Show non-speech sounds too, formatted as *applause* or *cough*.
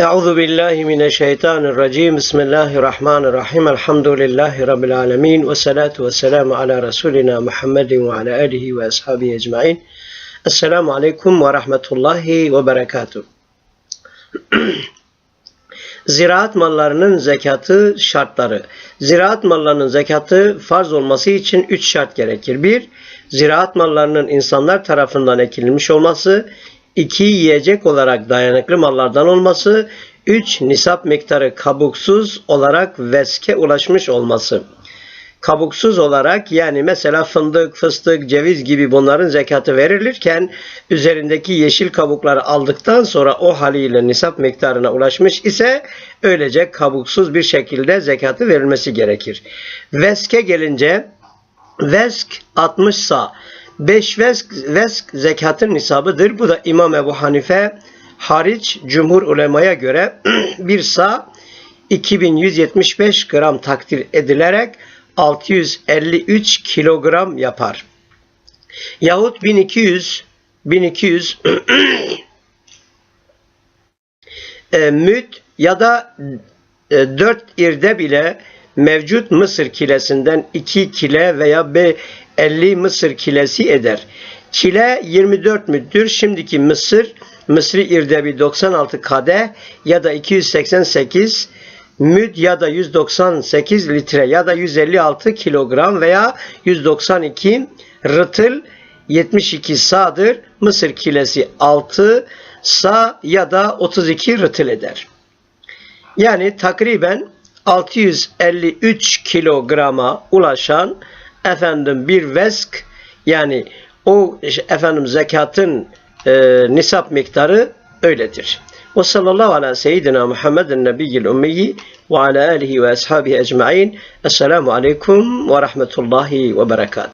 Euzu billahi mineşşeytanirracim. Bismillahirrahmanirrahim. Elhamdülillahi rabbil alamin ve salatu vesselamü ala resulina Muhammedin ve ala alihi ve ashabihi ecmaîn. Esselamu aleyküm ve rahmetullahi ve berekatuh. *clears throat* Ziraat mallarının zekatı şartları. Ziraat mallarının zekatı farz olması için üç şart gerekir. Bir, ziraat mallarının insanlar tarafından ekilmiş olması. İki yiyecek olarak dayanıklı mallardan olması. Üç, nisap miktarı kabuksuz olarak veske ulaşmış olması. Kabuksuz olarak yani mesela fındık, fıstık, ceviz gibi bunların zekatı verilirken üzerindeki yeşil kabukları aldıktan sonra o haliyle nisap miktarına ulaşmış ise öylece kabuksuz bir şekilde zekatı verilmesi gerekir. Veske gelince vesk 60 sa 5 vesk, vesk zekatın nisabıdır. Bu da İmam Ebu Hanife hariç cumhur ulemaya göre *clears throat* bir sa 2175 gram takdir edilerek 653 kilogram yapar. Yahut 1200 1200 *clears throat* e, müt ya da e, 4 irde bile mevcut Mısır kilesinden 2 kile veya 50 Mısır kilesi eder. Kile 24 müddür. Şimdiki Mısır Mısri irdebi 96 kade ya da 288 müd ya da 198 litre ya da 156 kilogram veya 192 rıtıl 72 sa'dır. Mısır kilesi 6 sa ya da 32 rıtıl eder. Yani takriben 653 kilograma ulaşan efendim bir vesk yani o efendim zekatın e, nisap miktarı öyledir. Ve sallallahu ala seyyidina Muhammedin nebiyyil ummiyi ve ala alihi ve ashabihi ecma'in. Esselamu aleyküm ve rahmetullahi ve berekat.